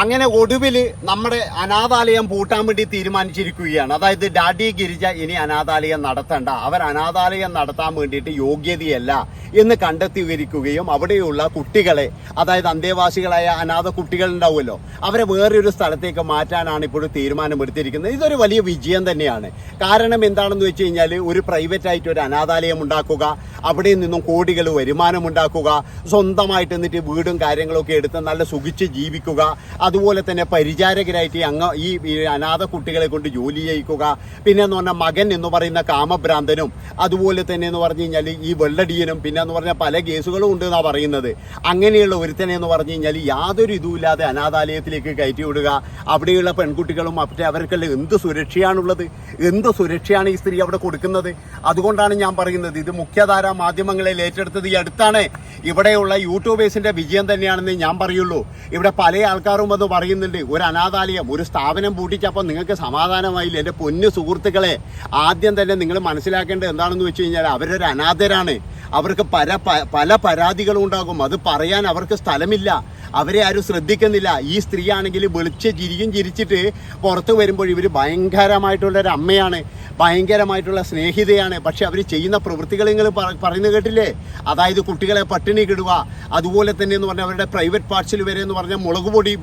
അങ്ങനെ ഒടുവിൽ നമ്മുടെ അനാഥാലയം പൂട്ടാൻ വേണ്ടി തീരുമാനിച്ചിരിക്കുകയാണ്. അതായത് ഡാഡി ഗിരിജ ഇനി അനാഥാലയം നടത്തണ്ട. അവർ അനാഥാലയം നടത്താൻ വേണ്ടിയിട്ട് യോഗ്യതയല്ല എന്ന് കണ്ടെത്തിയിരിക്കുകയും അവിടെയുള്ള കുട്ടികളെ അതായത് അന്തേവാസികളായ അനാഥ കുട്ടികൾ ഉണ്ടാവുമല്ലോ അവരെ വേറൊരു സ്ഥലത്തേക്ക് മാറ്റാനാണ് ഇപ്പോഴും തീരുമാനമെടുത്തിരിക്കുന്നത്. ഇതൊരു വലിയ വിജയം തന്നെയാണ്. കാരണം എന്താണെന്ന് വെച്ച് കഴിഞ്ഞാൽ ഒരു പ്രൈവറ്റ് ആയിട്ട് ഒരു അനാഥാലയം ഉണ്ടാക്കുക അവിടെ നിന്നും കോടികൾ വരുമാനം ഉണ്ടാക്കുക സ്വന്തമായിട്ട് എന്നിട്ട് വീടും കാര്യങ്ങളൊക്കെ എടുത്ത് നല്ല സുഖിച്ച് ജീവിക്കുക അതുപോലെ തന്നെ പരിചാരകരായിട്ട് അങ്ങ് ഈ അനാഥ കുട്ടികളെ കൊണ്ട് ജോലി ചെയ്യിക്കുക. പിന്നെ എന്ന് പറഞ്ഞാൽ മകൻ എന്ന് പറയുന്ന കാമഭ്രാന്തനും അതുപോലെ തന്നെ എന്ന് പറഞ്ഞു കഴിഞ്ഞാൽ ഈ വെള്ളടിയനും പിന്നെ എന്ന് പറഞ്ഞാൽ പല കേസുകളും ഉണ്ട് എന്നാണ് പറയുന്നത്. അങ്ങനെയുള്ള ഒരുത്തനെ എന്ന് പറഞ്ഞു കഴിഞ്ഞാൽ യാതൊരു ഇതുമില്ലാതെ അനാഥാലയത്തിലേക്ക് കയറ്റി വിടുക. അവിടെയുള്ള പെൺകുട്ടികളും മറ്റേ അവർക്കെല്ലാം എന്ത് സുരക്ഷയാണുള്ളത്? എന്ത് സുരക്ഷയാണ് ഈ സ്ത്രീ അവിടെ കൊടുക്കുന്നത്? അതുകൊണ്ടാണ് ഞാൻ പറയുന്നത് ഇത് മുഖ്യധാര മാധ്യമങ്ങളെ ഏറ്റെടുത്തത് ഈ അടുത്താണ്. ഇവിടെയുള്ള യൂട്യൂബേഴ്സിന്റെ വിജയം തന്നെയാണെന്ന് ഞാൻ പറയുള്ളൂ. ഇവിടെ പല ആൾക്കാരും പറയുന്നുണ്ട്. ഒരു അനാഥാലയം ഒരു സ്ഥാപനം പൂട്ടിച്ചപ്പോൾ നിങ്ങൾക്ക് സമാധാനമായില്ല? എന്റെ പൊന്നു സുഹൃത്തുക്കളെ ആദ്യം തന്നെ നിങ്ങൾ മനസ്സിലാക്കേണ്ടത് എന്താണെന്ന് വെച്ച് കഴിഞ്ഞാൽ അവരൊരു അനാഥരാണ്. അവർക്ക് പല പല പരാതികളും ഉണ്ടാകും. അത് പറയാൻ അവർക്ക് സ്ഥലമില്ല. അവരെ ആരും ശ്രദ്ധിക്കുന്നില്ല. ഈ സ്ത്രീ ആണെങ്കിൽ വെളിച്ച് ചിരിയും ചിരിച്ചിട്ട് പുറത്ത് വരുമ്പോൾ ഇവർ ഭയങ്കരമായിട്ടുള്ള ഒരു അമ്മയാണ്. ഭയങ്കരമായിട്ടുള്ള സ്നേഹിതയാണ്. പക്ഷെ അവർ ചെയ്യുന്ന പ്രവൃത്തികൾ നിങ്ങൾ പറയുന്നത് കേട്ടില്ലേ? അതായത് കുട്ടികളെ പട്ടിണി കിടുക. അതുപോലെ തന്നെ എന്ന് പറഞ്ഞാൽ അവരുടെ പ്രൈവറ്റ് പാർട്സിൽ വരെ എന്ന് പറഞ്ഞാൽ മുളക് പൊടി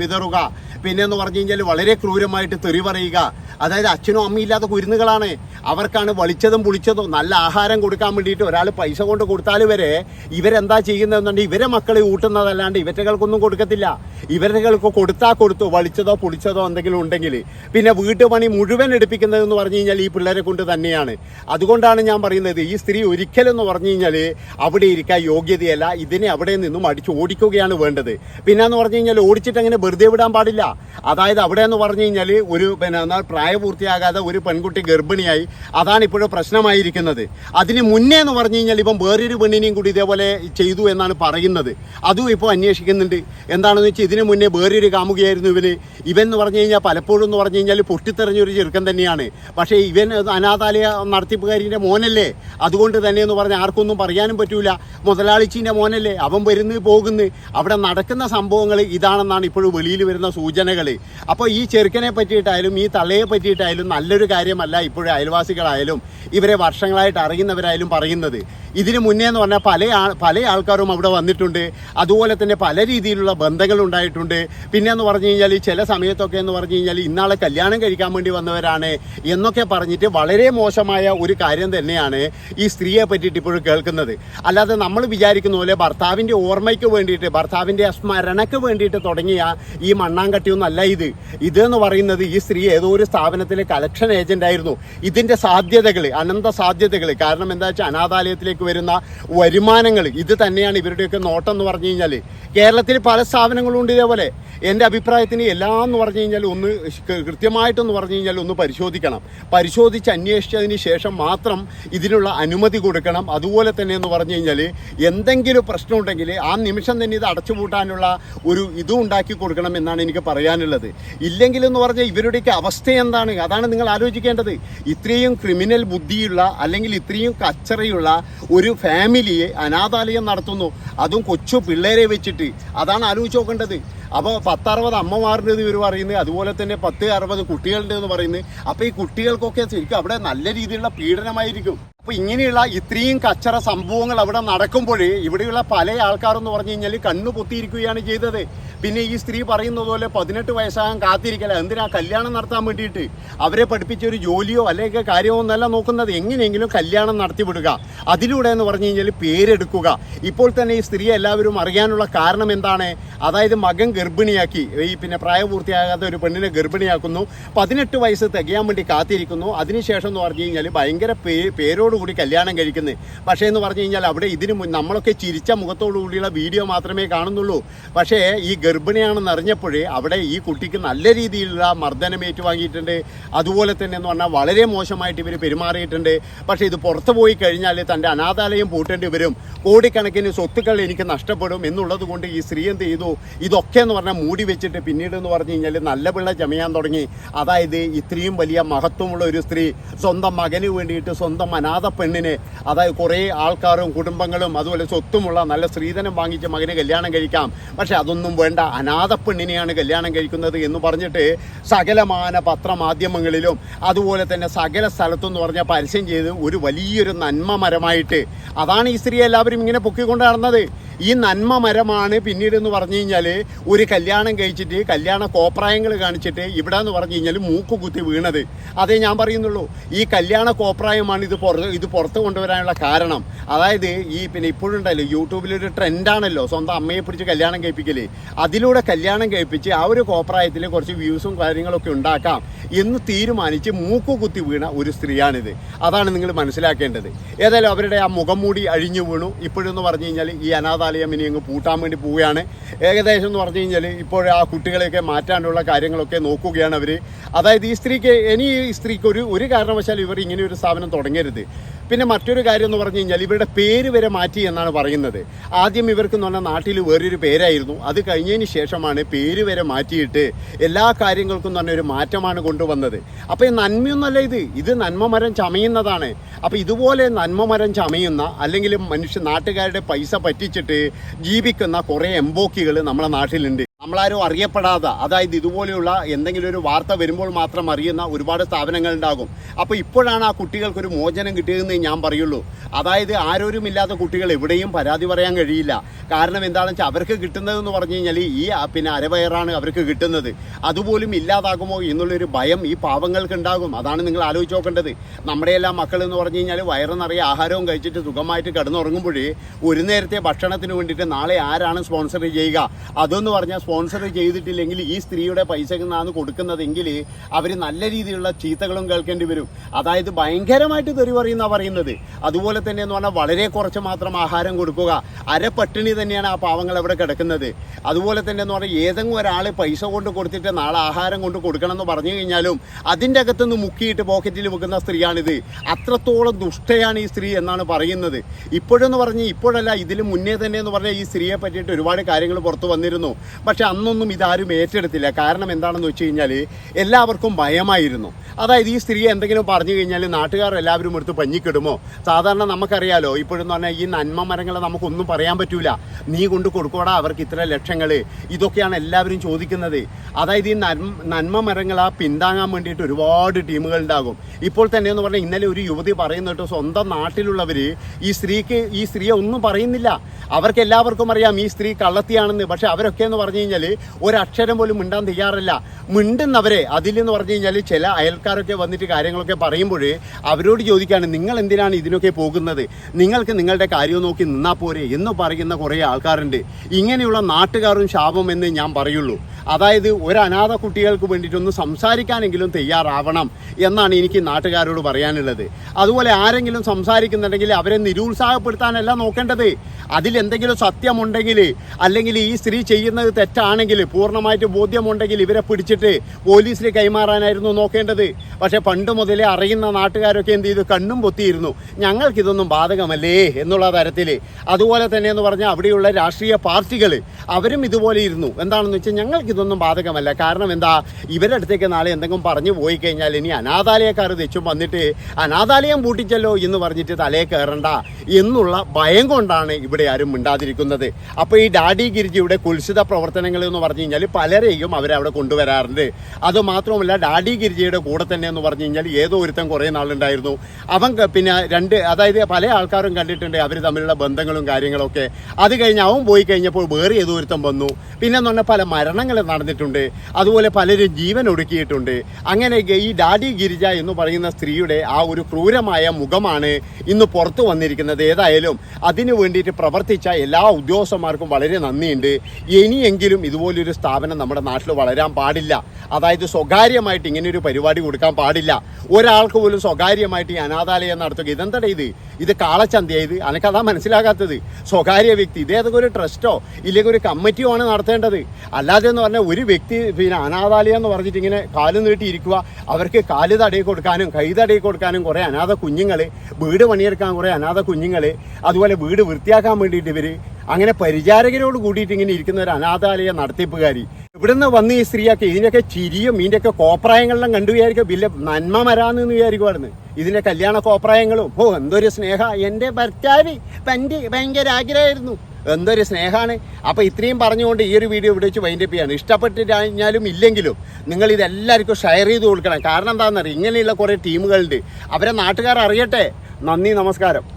പിന്നെ എന്ന് പറഞ്ഞു കഴിഞ്ഞാൽ വളരെ ക്രൂരമായിട്ട് തെറി പറയുക. അതായത് അച്ഛനും അമ്മയും ഇല്ലാത്ത കുരുന്നുകളാണ്. അവർക്കാണ് വളിച്ചതും പുളിച്ചതും നല്ല ആഹാരം കൊടുക്കാൻ വേണ്ടിയിട്ട് ഒരാൾ പൈസ കൊണ്ട് കൊടുത്താൽ വരെ ഇവരെന്താ ചെയ്യുന്നതെന്നുണ്ടെങ്കിൽ ഇവരെ മക്കളെ ഊട്ടുന്നതല്ലാണ്ട് ഇവറ്റകൾക്കൊന്നും കൊടുക്കത്തില്ല. ഇവറ്റകൾക്ക് കൊടുത്താൽ കൊടുത്തു വളിച്ചതോ പുളിച്ചതോ എന്തെങ്കിലും ഉണ്ടെങ്കിൽ പിന്നെ വീട്ടുപണി മുഴുവൻ എടുപ്പിക്കുന്നതെന്ന് പറഞ്ഞു കഴിഞ്ഞാൽ ഈ പിള്ളേരെ കൊണ്ട് തന്നെയാണ്. അതുകൊണ്ടാണ് ഞാൻ പറയുന്നത് ഈ സ്ത്രീ ഒരിക്കലെന്ന് പറഞ്ഞു കഴിഞ്ഞാൽ അവിടെ ഇരിക്കാൻ യോഗ്യതയല്ല. ഇതിനെ അവിടെ നിന്നും അടിച്ച് ഓടിക്കുകയാണ് വേണ്ടത്. പിന്നെ എന്ന് പറഞ്ഞു കഴിഞ്ഞാൽ ഓടിച്ചിട്ട് അങ്ങനെ വെറുതെ വിടാൻ പാടില്ല. അതായത് അവിടെ എന്ന് പറഞ്ഞു കഴിഞ്ഞാൽ ഒരു പിന്നെ എന്നാൽ പ്രായപൂർത്തിയാകാതെ ഒരു പെൺകുട്ടി ഗർഭിണിയായി. അതാണ് ഇപ്പോഴും പ്രശ്നമായിരിക്കുന്നത്. അതിന് മുന്നേ എന്ന് പറഞ്ഞു കഴിഞ്ഞാൽ ഇപ്പം വേറൊരു പെണ്ണിനെയും കൂടി ഇതേപോലെ ചെയ്തു എന്നാണ് പറയുന്നത്. അതും ഇപ്പോൾ അന്വേഷിക്കുന്നുണ്ട്. എന്താണെന്ന് വെച്ചാൽ ഇതിന് മുന്നേ വേറൊരു കാമുകയായിരുന്നു ഇവന്. ഇവൻ എന്ന് പറഞ്ഞു കഴിഞ്ഞാൽ പലപ്പോഴും എന്ന് പറഞ്ഞു കഴിഞ്ഞാൽ പൊട്ടിത്തെറിഞ്ഞൊരു ചെറുക്കൻ തന്നെയാണ്. പക്ഷേ ഇവൻ അനാഥാലയ നടത്തിപ്പുകാരിന്റെ മോനല്ലേ? അതുകൊണ്ട് തന്നെ എന്ന് പറഞ്ഞാൽ ആർക്കൊന്നും പറയാനും പറ്റൂല. മുതലാളിച്ചിന്റെ മോനല്ലേ? അവൻ വരുന്നു പോകുന്നു. അവിടെ നടക്കുന്ന സംഭവങ്ങൾ ഇതാണെന്നാണ് ഇപ്പോഴും വെളിയിൽ വരുന്ന സൂചനകൾ അപ്പോൾ ഈ ചെറുക്കനെ പറ്റിയിട്ടായാലും ഈ തള്ളയെ പറ്റിയിട്ടായാലും നല്ലൊരു കാര്യമല്ല ഇപ്പോഴും അയൽവാസികളായാലും ഇവരെ വർഷങ്ങളായിട്ട് അറിയുന്നവരായാലും പറയുന്നത്. ഇതിന് മുന്നേ എന്ന് പറഞ്ഞാൽ പല പല ആൾക്കാരും അവിടെ വന്നിട്ടുണ്ട്. അതുപോലെ തന്നെ പല രീതിയിലുള്ള ബന്ധങ്ങൾ ഉണ്ടായിട്ടുണ്ട്. പിന്നെ എന്ന് പറഞ്ഞു കഴിഞ്ഞാൽ ചില സമയത്തൊക്കെ എന്ന് പറഞ്ഞു കഴിഞ്ഞാൽ ഇന്നാളെ കല്യാണം കഴിക്കാൻ വേണ്ടി വന്നവരാണ് എന്നൊക്കെ പറഞ്ഞിട്ട് വളരെ മോശമായ ഒരു കാര്യം തന്നെയാണ് ഈ സ്ത്രീയെ പറ്റിയിട്ട് ഇപ്പോഴും കേൾക്കുന്നത്. അല്ലാതെ നമ്മൾ വിചാരിക്കുന്ന പോലെ ഭർത്താവിന്റെ ഓർമ്മയ്ക്ക് വേണ്ടിയിട്ട് ഭർത്താവിന്റെ സ്മരണയ്ക്ക് വേണ്ടിയിട്ട് തുടങ്ങിയ ഈ മണ്ണാങ്കട്ടിയൊന്നും അല്ല ഇത്. ഇതെന്ന് പറയുന്നത് ഈ സ്ത്രീ ഏതോ ഒരു സ്ഥാപനത്തിലെ കളക്ഷൻ ഏജന്റ് ആയിരുന്നു. ഇതിന്റെ സാധ്യതകൾ അനന്ത സാധ്യതകൾ കാരണം എന്താ വെച്ചാൽ അനാഥാലയത്തിലേക്ക് വരുന്ന വരുമാനങ്ങൾ. ഇത് തന്നെയാണ് ഇവരുടെയൊക്കെ നോട്ടം എന്ന് പറഞ്ഞു കഴിഞ്ഞാൽ. കേരളത്തിൽ പല സ്ഥാപനങ്ങളും ഉണ്ട് ഇതേപോലെ. എന്റെ അഭിപ്രായത്തിന് എല്ലാം എന്ന് പറഞ്ഞു കഴിഞ്ഞാൽ ഒന്ന് കൃത്യമായിട്ടൊന്ന് പറഞ്ഞു കഴിഞ്ഞാൽ ഒന്ന് പരിശോധിക്കണം. പരിശോധിച്ച് അന്വേഷിച്ചതിന് ശേഷം മാത്രം ഇതിനുള്ള അനുമതി കൊടുക്കണം. അതുപോലെ തന്നെ എന്ന് പറഞ്ഞു കഴിഞ്ഞാൽ എന്തെങ്കിലും പ്രശ്നമുണ്ടെങ്കിൽ ആ നിമിഷം തന്നെ ഇത് അടച്ചുപൂട്ടാനുള്ള ഒരു ഇതും ഉണ്ടാക്കി കൊടുക്കണം എന്നാണ് എനിക്ക് പറയാനുള്ളത്. ഇല്ലെങ്കിൽ എന്ന് പറഞ്ഞാൽ ഇവരുടെയൊക്കെ അവസ്ഥ എന്താണ്? അതാണ് നിങ്ങൾ ആലോചിക്കേണ്ടത്. ഇത്രയും ക്രിമിനൽ ബുദ്ധിയുള്ള അല്ലെങ്കിൽ ഇത്രയും കച്ചറയുള്ള ഒരു ഫാമിലിയെ അനാഥാലയം നടത്തുന്നു. അതും കൊച്ചു പിള്ളേരെ വെച്ചിട്ട്. അതാണ് ആലോചിച്ച് നോക്കേണ്ടത്. അപ്പോൾ പത്തറുപത് അമ്മമാരുടെ ഇവർ പറയുന്നത് അതുപോലെ തന്നെ പത്ത് അറുപത് കുട്ടികളുടെ എന്ന് പറയുന്നത് അപ്പോൾ ഈ കുട്ടികൾക്കൊക്കെ ശരിക്കും അവിടെ നല്ല രീതിയിലുള്ള പീഡനമായിരിക്കും. അപ്പോൾ ഇങ്ങനെയുള്ള ഇത്രയും കച്ചറ സംഭവങ്ങൾ അവിടെ നടക്കുമ്പോൾ ഇവിടെയുള്ള പല ആൾക്കാരെന്ന് പറഞ്ഞു കഴിഞ്ഞാൽ കണ്ണു പൊത്തിയിരിക്കുകയാണ് ചെയ്തത്. പിന്നെ ഈ സ്ത്രീ പറയുന്നത് പോലെ പതിനെട്ട് വയസ്സാകാൻ കാത്തിരിക്കല എന്തിനാ കല്യാണം നടത്താൻ വേണ്ടിയിട്ട് അവരെ പഠിപ്പിച്ച ഒരു ജോലിയോ അല്ലെങ്കിൽ കാര്യമോ ഒന്നല്ല നോക്കുന്നത്. എങ്ങനെയെങ്കിലും കല്യാണം നടത്തി വിടുക. അതിലൂടെ എന്ന് പറഞ്ഞു കഴിഞ്ഞാൽ പേരെടുക്കുക. ഇപ്പോൾ തന്നെ ഈ സ്ത്രീ എല്ലാവരും അറിയാനുള്ള കാരണം എന്താണ്? അതായത് മകൻ ഗർഭിണിയാക്കി. ഈ പിന്നെ പ്രായപൂർത്തിയാകാത്ത ഒരു പെണ്ണിനെ ഗർഭിണിയാക്കുന്നു. പതിനെട്ട് വയസ്സ് തികയാൻ വേണ്ടി കാത്തിരിക്കുന്നു. അതിനുശേഷം എന്ന് പറഞ്ഞു കഴിഞ്ഞാൽ ഭയങ്കര പേ പേരോടുകൂടി കല്യാണം കഴിക്കുന്നത് പക്ഷേ എന്ന് പറഞ്ഞു കഴിഞ്ഞാൽ അവിടെ ഇതിന് നമ്മളൊക്കെ ചിരിച്ച മുഖത്തോടു കൂടിയുള്ള വീഡിയോ മാത്രമേ കാണുന്നുള്ളൂ. പക്ഷേ ഈ ഗർഭിണിയാണെന്ന് അറിഞ്ഞപ്പോഴേ അവിടെ ഈ കുട്ടിക്ക് നല്ല രീതിയിലുള്ള മർദ്ദനം ഏറ്റുവാങ്ങിയിട്ടുണ്ട്. അതുപോലെ തന്നെ എന്ന് പറഞ്ഞാൽ വളരെ മോശമായിട്ട് ഇവർ പെരുമാറിയിട്ടുണ്ട്. പക്ഷേ ഇത് പുറത്തു പോയി കഴിഞ്ഞാൽ തന്റെ അനാഥാലയം പൂട്ടേണ്ടി വരും. കോടിക്കണക്കിന് സ്വത്തുക്കൾ എനിക്ക് നഷ്ടപ്പെടും എന്നുള്ളത് കൊണ്ട് ഈ സ്ത്രീ എന്ത് ചെയ്തു? ഇതൊക്കെ എന്ന് പറഞ്ഞാൽ മൂടി വെച്ചിട്ട് പിന്നീട് എന്ന് പറഞ്ഞു കഴിഞ്ഞാൽ നല്ല പിള്ള ചമയാൻ തുടങ്ങി. അതായത് ഇത്രയും വലിയ മഹത്വമുള്ള ഒരു സ്ത്രീ സ്വന്തം മകന് വേണ്ടിയിട്ട് സ്വന്തം അനാഥ പെണ്ണിനെ. അതായത് കുറേ ആൾക്കാരും കുടുംബങ്ങളും അതുപോലെ സ്വത്തുമുള്ള നല്ല സ്ത്രീധനം വാങ്ങിച്ച് മകനെ കല്യാണം കഴിക്കാം. പക്ഷേ അതൊന്നും വേണ്ട. അനാഥ പെണ്ണിനെയാണ് കല്യാണം കഴിക്കുന്നത് എന്ന് പറഞ്ഞിട്ട് സകലമാന പത്രമാധ്യമങ്ങളിലും അതുപോലെ തന്നെ സകല സ്ഥലത്തും എന്ന് പറഞ്ഞാൽ പരസ്യം ചെയ്ത് ഒരു വലിയൊരു നന്മ മരമായിട്ട് അതാണ് ഈ സ്ത്രീ എല്ലാവരും ഇങ്ങനെ പൊക്കിക്കൊണ്ട് നടന്നത്. ഈ നന്മ മരമാണ് പിന്നീട് എന്ന് പറഞ്ഞു കഴിഞ്ഞാൽ ഒരു കല്യാണം കഴിച്ചിട്ട് കല്യാണ കോപ്രായങ്ങൾ കാണിച്ചിട്ട് ഇവിടെ എന്ന് പറഞ്ഞു കഴിഞ്ഞാൽ മൂക്ക് കുത്തി വീണത്. അതേ ഞാൻ പറയുന്നുള്ളൂ. ഈ കല്യാണ കോപ്രായമാണ് ഇത് പുറത്ത് ഇത് പുറത്ത് കൊണ്ടുവരാനുള്ള കാരണം. അതായത് ഈ പിന്നെ ഇപ്പോഴുണ്ടല്ലോ യൂട്യൂബിലൊരു ട്രെൻഡാണല്ലോ സ്വന്തം അമ്മയെ പിടിച്ച് കല്യാണം കഴിപ്പിക്കൽ. അതിലൂടെ കല്യാണം കഴിപ്പിച്ച് ആ ഒരു കോപ്രായത്തിൽ കുറച്ച് വ്യൂസും കാര്യങ്ങളൊക്കെ ഉണ്ടാക്കാം എന്ന് തീരുമാനിച്ച് മൂക്ക് കുത്തി വീണ ഒരു സ്ത്രീയാണിത്. അതാണ് നിങ്ങൾ മനസ്സിലാക്കേണ്ടത്. ഏതായാലും അവരുടെ ആ മുഖം മൂടി അഴിഞ്ഞു വീണു. ഇപ്പോഴെന്ന് പറഞ്ഞു കഴിഞ്ഞാൽ ഈ അനാഥാലയം ഇനി അങ്ങ് പൂട്ടാൻ വേണ്ടി പോവുകയാണ്. ഏകദേശം എന്ന് പറഞ്ഞു കഴിഞ്ഞാൽ ഇപ്പോൾ ആ കുട്ടികളെയൊക്കെ മാറ്റാനുള്ള കാര്യങ്ങളൊക്കെ നോക്കുകയാണ് അവർ അതായത് ഈ സ്ത്രീക്ക് ഇനി ഈ സ്ത്രീക്ക് ഒരു ഒരു കാരണവശാലും ഇവർ ഇങ്ങനെ ഒരു സ്ഥാപനം തുടങ്ങരുത്. പിന്നെ മറ്റൊരു കാര്യം എന്ന് പറഞ്ഞു കഴിഞ്ഞാൽ ഇവരുടെ പേര് വരെ മാറ്റി എന്നാണ് പറയുന്നത്. ആദ്യം ഇവർക്ക് എന്ന് പറഞ്ഞാൽ നാട്ടിൽ വേറൊരു പേരായിരുന്നു. അത് കഴിഞ്ഞതിന് ശേഷമാണ് പേര് വരെ മാറ്റിയിട്ട് എല്ലാ കാര്യങ്ങൾക്കും തന്നെ ഒരു മാറ്റമാണ് കൊണ്ടുവന്നത്. അപ്പോൾ ഈ നന്മയൊന്നല്ല ഇത്. ഇത് നന്മ മരം ചമയുന്നതാണ്. അപ്പോൾ ഇതുപോലെ നന്മ മരം ചമയുന്ന അല്ലെങ്കിൽ മനുഷ്യ നാട്ടുകാരുടെ പൈസ പറ്റിച്ചിട്ട് ജീവിക്കുന്ന കുറേ എംബോക്കികൾ നമ്മളെ നാട്ടിലുണ്ട്. നമ്മളാരും അറിയപ്പെടാതെ അതായത് ഇതുപോലെയുള്ള എന്തെങ്കിലും ഒരു വാർത്ത വരുമ്പോൾ മാത്രം അറിയുന്ന ഒരുപാട് സ്ഥാപനങ്ങൾ ഉണ്ടാകും. അപ്പോൾ ഇപ്പോഴാണ് ആ കുട്ടികൾക്ക് ഒരു മോചനം കിട്ടിയതെന്ന് ഞാൻ പറയുള്ളൂ. അതായത് ആരോരുമില്ലാത്ത കുട്ടികൾ എവിടെയും പരാതി പറയാൻ കഴിയില്ല. കാരണം എന്താണെന്ന് വെച്ചാൽ അവർക്ക് കിട്ടുന്നതെന്ന് പറഞ്ഞു കഴിഞ്ഞാൽ ഈ പിന്നെ അരവയറാണ് അവർക്ക് കിട്ടുന്നത്. അതുപോലും ഇല്ലാതാകുമോ എന്നുള്ളൊരു ഭയം ഈ പാവങ്ങൾക്ക് ഉണ്ടാകും. അതാണ് നിങ്ങൾ ആലോചിച്ച് നോക്കേണ്ടത്. നമ്മുടെ എല്ലാ മക്കൾ എന്ന് പറഞ്ഞു കഴിഞ്ഞാൽ വയറ് നിറയെ ആഹാരവും കഴിച്ചിട്ട് സുഖമായിട്ട് കിടന്നുറങ്ങുമ്പോഴേ ഒരു നേരത്തെ ഭക്ഷണത്തിന് വേണ്ടിയിട്ട് നാളെ ആരാണ് സ്പോൺസർ ചെയ്യുക? അതെന്ന് പറഞ്ഞാൽ സ്പോൺസർ ചെയ്തിട്ടില്ലെങ്കിൽ ഈ സ്ത്രീയുടെ പൈസ നിന്നാണ് കൊടുക്കുന്നതെങ്കിൽ അവർ നല്ല രീതിയിലുള്ള ചീത്തകളും കേൾക്കേണ്ടി വരും. അതായത് ഭയങ്കരമായിട്ട് തെറി പറയുന്ന പറയുന്നത്. അതുപോലെ തന്നെ എന്ന് പറഞ്ഞാൽ വളരെ കുറച്ച് മാത്രം ആഹാരം കൊടുക്കുക. അരപ്പട്ടിണി തന്നെയാണ് ആ പാവങ്ങൾ അവിടെ കിടക്കുന്നത്. അതുപോലെ തന്നെ എന്ന് പറഞ്ഞാൽ ഏതെങ്കിലും ഒരാൾ പൈസ കൊണ്ട് കൊടുത്തിട്ട് നാളെ ആഹാരം കൊണ്ട് കൊടുക്കണം എന്ന് പറഞ്ഞു കഴിഞ്ഞാലും അതിന്റെ അകത്തുനിന്ന് മുക്കിയിട്ട് പോക്കറ്റിൽ വെക്കുന്ന സ്ത്രീയാണിത്. അത്രത്തോളം ദുഷ്ടയാണ് ഈ സ്ത്രീ എന്നാണ് പറയുന്നത്. ഇപ്പോഴെന്ന് പറഞ്ഞ് ഇപ്പോഴല്ല ഇതിന് മുന്നേ തന്നെ എന്ന് പറഞ്ഞാൽ ഈ സ്ത്രീയെ പറ്റിയിട്ട് ഒരുപാട് കാര്യങ്ങൾ പുറത്തു വന്നിരുന്നു. അന്നൊന്നും ഇതാരും ഏറ്റെടുത്തില്ല. കാരണം എന്താണെന്ന് വെച്ച് കഴിഞ്ഞാൽ എല്ലാവർക്കും ഭയമായിരുന്നു. അതായത് ഈ സ്ത്രീ എന്തെങ്കിലും പറഞ്ഞു കഴിഞ്ഞാൽ നാട്ടുകാർ എല്ലാവരും എടുത്ത് പഞ്ഞിക്കിടുമോ? സാധാരണ നമുക്കറിയാലോ ഇപ്പോഴെന്ന് പറഞ്ഞാൽ ഈ നന്മ മരങ്ങളെ നമുക്കൊന്നും പറയാൻ പറ്റൂല. നീ കൊണ്ട് കൊടുക്കോടാ അവർക്ക് ഇത്ര ലക്ഷങ്ങൾ ഇതൊക്കെയാണ് എല്ലാവരും ചോദിക്കുന്നത്. അതായത് ഈ നന്മ മരങ്ങൾ ആ പിന്താങ്ങാൻ വേണ്ടിയിട്ട് ഒരുപാട് ടീമുകൾ ഉണ്ടാകും. ഇപ്പോൾ തന്നെ എന്ന് പറഞ്ഞാൽ ഇന്നലെ ഒരു യുവതി പറയുന്നിട്ട് സ്വന്തം നാട്ടിലുള്ളവർ ഈ സ്ത്രീക്ക് ഈ സ്ത്രീയെ ഒന്നും പറയുന്നില്ല. അവർക്ക് എല്ലാവർക്കും അറിയാം ഈ സ്ത്രീ കള്ളത്തിയാണെന്ന്. പക്ഷെ അവരൊക്കെ എന്ന് പറഞ്ഞു കഴിഞ്ഞാൽ ഒരക്ഷരം പോലും മിണ്ടാൻ തയ്യാറില്ല. മിണ്ടുന്നവരെ അതിലെന്ന് പറഞ്ഞു കഴിഞ്ഞാൽ ചില അയൽക്കാരൊക്കെ വന്നിട്ട് കാര്യങ്ങളൊക്കെ പറയുമ്പോൾ അവരോട് ചോദിക്കുകയാണ് നിങ്ങൾ എന്തിനാണ് ഇതിനൊക്കെ പോകുന്നത്? നിങ്ങൾക്ക് നിങ്ങളുടെ കാര്യം നോക്കി നിന്നാൽ പോരെ? എന്ന് പറയുന്ന കുറേ ആൾക്കാരുണ്ട്. ഇങ്ങനെയുള്ള നാട്ടുകാരും ശാപം എന്ന് ഞാൻ പറയുള്ളൂ. അതായത് ഒരു അനാഥ കുട്ടികൾക്ക് വേണ്ടിയിട്ടൊന്ന് സംസാരിക്കാനെങ്കിലും തയ്യാറാവണം എന്നാണ് എനിക്ക് നാട്ടുകാരോട് പറയാനുള്ളത്. അതുപോലെ ആരെങ്കിലും സംസാരിക്കുന്നുണ്ടെങ്കിൽ അവരെ നിരുത്സാഹപ്പെടുത്താനല്ല നോക്കേണ്ടത്. അതിലെന്തെങ്കിലും സത്യമുണ്ടെങ്കിൽ അല്ലെങ്കിൽ ഈ സ്ത്രീ ചെയ്യുന്നത് തെറ്റാണെങ്കിൽ പൂർണമായിട്ട് ബോധ്യമുണ്ടെങ്കിൽ ഇവരെ പിടിച്ചിട്ട് പോലീസിൽ കൈമാറാനായിരുന്നു നോക്കേണ്ടത്. പക്ഷേ പണ്ട് മുതലേ അറിയുന്ന നാട്ടുകാരൊക്കെ എന്ത് ചെയ്തു? കണ്ണും പൊത്തിയിരുന്നു. ഞങ്ങൾക്കിതൊന്നും ബാധകമല്ലേ എന്നുള്ള തരത്തിൽ അതുപോലെ തന്നെ എന്ന് പറഞ്ഞാൽ അവിടെയുള്ള രാഷ്ട്രീയ പാർട്ടികൾ അവരും ഇതുപോലെ ഇരുന്നു. എന്താണെന്ന് വെച്ചാൽ ഞങ്ങൾക്കിതൊന്നും ബാധകമല്ല. കാരണം എന്താ? ഇവരുടെ അടുത്തേക്ക് നാളെ എന്തെങ്കിലും പറഞ്ഞു പോയി കഴിഞ്ഞാൽ ഇനി അനാഥാലയക്കാർ തെച്ചും വന്നിട്ട് അനാഥാലയം പൂട്ടിച്ചല്ലോ എന്ന് പറഞ്ഞിട്ട് തലയെ കയറണ്ട എന്നുള്ള ഭയം കൊണ്ടാണ് ഇവിടെ ആരും മിണ്ടാതിരിക്കുന്നത്. അപ്പോൾ ഈ ഡാഡി ഗിരിജിയുടെ കുൽസിത പ്രവർത്തനങ്ങൾ എന്ന് പറഞ്ഞു കഴിഞ്ഞാൽ പലരെയും അവരവിടെ കൊണ്ടുവരാറുണ്ട്. അതുമാത്രമല്ല ഡാഡി ഗിരിജയുടെ കൂടെ തന്നെ എന്ന് പറഞ്ഞു കഴിഞ്ഞാൽ ഏതോ ഒരുത്തൻ കുറേ നാളുണ്ടായിരുന്നു. അവൻ പിന്നെ രണ്ട് അതായത് പല ആൾക്കാരും കണ്ടിട്ടുണ്ട് അവർ തമ്മിലുള്ള ബന്ധങ്ങളും കാര്യങ്ങളൊക്കെ. അത് കഴിഞ്ഞ് അവൻ പോയി കഴിഞ്ഞപ്പോൾ വേറെ ഏതോ ഒരുത്തൻ വന്നു. പിന്നെ എന്ന് പറഞ്ഞാൽ പല മരണങ്ങൾ നടന്നിട്ടുണ്ട്. അതുപോലെ പലരും ജീവൻ ഒടുക്കിയിട്ടുണ്ട്. അങ്ങനെ ഈ ഡാഡി ഗിരിജ എന്ന് പറയുന്ന സ്ത്രീയുടെ ആ ഒരു ക്രൂരമായ മുഖമാണ് ഇന്ന് പുറത്തു വന്നിരിക്കുന്നത്. ഏതായാലും അതിനു വേണ്ടിയിട്ട് പ്രവർത്തിച്ച എല്ലാ ഉദ്യോഗസ്ഥന്മാർക്കും വളരെ നന്ദിയുണ്ട്. ഇനിയെങ്കിലും ഇതുപോലൊരു സ്ഥാപനം നമ്മുടെ നാട്ടിൽ വളരാൻ പാടില്ല. അതായത് സ്വകാര്യമായിട്ട് ഇങ്ങനെ ഒരു പരിപാടി കൊടുക്കാൻ പാടില്ല. ഒരാൾക്ക് പോലും സ്വകാര്യമായിട്ട് ഈ അനാഥാലയം നടത്തുക. ഇതെന്താ ഇത്? ഇത് കാളച്ചന്തയായത് അനക്കതാ മനസ്സിലാകാത്തത്. സ്വകാര്യ വ്യക്തി ഇതേതൊക്കെ ഒരു ട്രസ്റ്റോ ഇല്ലെങ്കിൽ ഒരു കമ്മിറ്റിയോ ആണ് നടത്തേണ്ടത്. അല്ലാതെ എന്ന് പറഞ്ഞാൽ ഒരു വ്യക്തി പിന്നെ അനാഥാലയം എന്ന് പറഞ്ഞിട്ട് ഇങ്ങനെ കാൽ നീട്ടിയിരിക്കുക. അവർക്ക് കാൽ തടയി കൊടുക്കാനും കൈ തടയി കൊടുക്കാനും കുറേ അനാഥ കുഞ്ഞുങ്ങൾ വീട് പണിയെടുക്കാൻ കുറേ അനാഥ കുഞ്ഞുങ്ങൾ അതുപോലെ വീട് വൃത്തിയാക്കാൻ വേണ്ടിയിട്ട് ഇവർ അങ്ങനെ പരിചാരകരോട് കൂടിയിട്ട് ഇങ്ങനെ ഇരിക്കുന്ന ഒരു അനാഥാലയ നടത്തിപ്പുകാരി. ഇവിടുന്ന് വന്ന് ഈ സ്ത്രീയൊക്കെ ഇതിന്റെയൊക്കെ ചിരിയും ഇതിന്റെയൊക്കെ കോപ്രായങ്ങളെല്ലാം കണ്ടു വിചാരിക്കും. വലിയ നന്മ വരാന്ന് വിചാരിക്കുമായിരുന്നു ഇതിന്റെ കല്യാണ കോപ്രായങ്ങളും ഓ എന്തൊരു സ്നേഹ. എന്റെ ഭർത്താവ് പന്റെ ഭയങ്കര ആഗ്രഹമായിരുന്നു എന്തൊരു സ്നേഹമാണ് അപ്പോൾ ഇത്രയും പറഞ്ഞുകൊണ്ട് ഈ ഒരു വീഡിയോ ഇവിടെ വെച്ച് വൈൻഡപ്പ് ചെയ്യാണ്. ഇഷ്ടപ്പെട്ട് കഴിഞ്ഞാലും ഇല്ലെങ്കിലും നിങ്ങൾ ഇതെല്ലാവർക്കും ഷെയർ ചെയ്ത് കൊടുക്കണം. കാരണം എന്താണെന്നറിയാം? ഇങ്ങനെയുള്ള കുറേ ടീമുകളുണ്ട് അവരെ നാട്ടുകാർ അറിയട്ടെ. നന്ദി നമസ്കാരം.